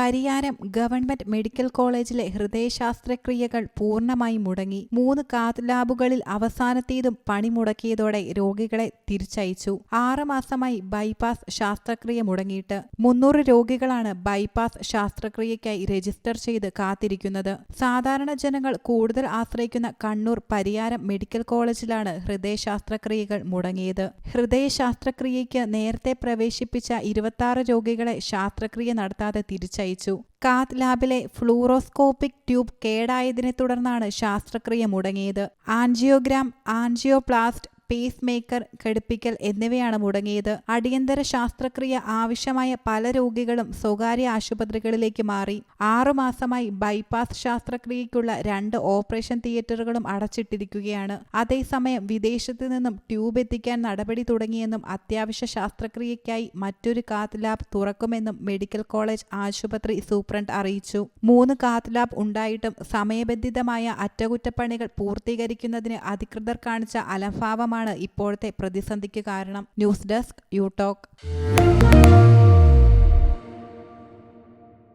Pariyaram government medical കോളേജിലെ ഹൃദയശാസ്ത്രക്രിയകൾ പൂർണമായി മുടങ്ങി. മൂന്ന് കാത്ത് ലാബുകളിൽ അവസാനത്തേതും പണിമുടക്കിയതോടെ രോഗികളെ തിരിച്ചയച്ചു. ആറുമാസമായി ബൈപ്പാസ് ശാസ്ത്രക്രിയ മുടങ്ങിയിട്ട്. മുന്നൂറ് രോഗികളാണ് ബൈപ്പാസ് ശാസ്ത്രക്രിയയ്ക്കായി രജിസ്റ്റർ ചെയ്ത് കാത്തിരിക്കുന്നത്. സാധാരണ ജനങ്ങൾ കൂടുതൽ ആശ്രയിക്കുന്ന കണ്ണൂർ പരിയാരം മെഡിക്കൽ കോളേജിലാണ് ഹൃദയശാസ്ത്രക്രിയകൾ മുടങ്ങിയത്. ഹൃദയശാസ്ത്രക്രിയയ്ക്ക് നേരത്തെ പ്രവേശിപ്പിച്ച ഇരുപത്തി രോഗികളെ ശാസ്ത്രക്രിയ നടത്താതെ തിരിച്ചയച്ചു. കാത്ത് ലാബിലെ ഫ്ലൂറോസ്കോപ്പിക് ട്യൂബ് കേടായതിനെ തുടർന്നാണ് ശാസ്ത്രക്രിയ മുടങ്ങിയത്. ആൻജിയോഗ്രാം ആൻജിയോപ്ലാസ്റ്റ് പേസ് മേക്കർ ഘടിപ്പിക്കൽ എന്നിവയാണ് മുടങ്ങിയത്. അടിയന്തര ശാസ്ത്രക്രിയ ആവശ്യമായ പല രോഗികളും സ്വകാര്യ ആശുപത്രികളിലേക്ക് മാറി. ആറുമാസമായി ബൈപ്പാസ് ശാസ്ത്രക്രിയയ്ക്കുള്ള രണ്ട് ഓപ്പറേഷൻ തിയേറ്ററുകളും അടച്ചിട്ടിരിക്കുകയാണ്. അതേസമയം വിദേശത്തു നിന്നും ട്യൂബ് എത്തിക്കാൻ നടപടി തുടങ്ങിയെന്നും അത്യാവശ്യ ശാസ്ത്രക്രിയയ്ക്കായി മറ്റൊരു കാത്ത് ലാബ് തുറക്കുമെന്നും മെഡിക്കൽ കോളേജ് ആശുപത്രി സൂപ്രണ്ട് അറിയിച്ചു. മൂന്ന് കാത്ത് ലാബ് ഉണ്ടായിട്ടും സമയബന്ധിതമായ അറ്റകുറ്റപ്പണികൾ പൂർത്തീകരിക്കുന്നതിന് അധികൃതർ കാണിച്ച അലംഭാവമാണ് ഇപ്പോഴത്തെ പ്രതിസന്ധിക്ക് കാരണം ന്യൂസ് ഡെസ്ക് യു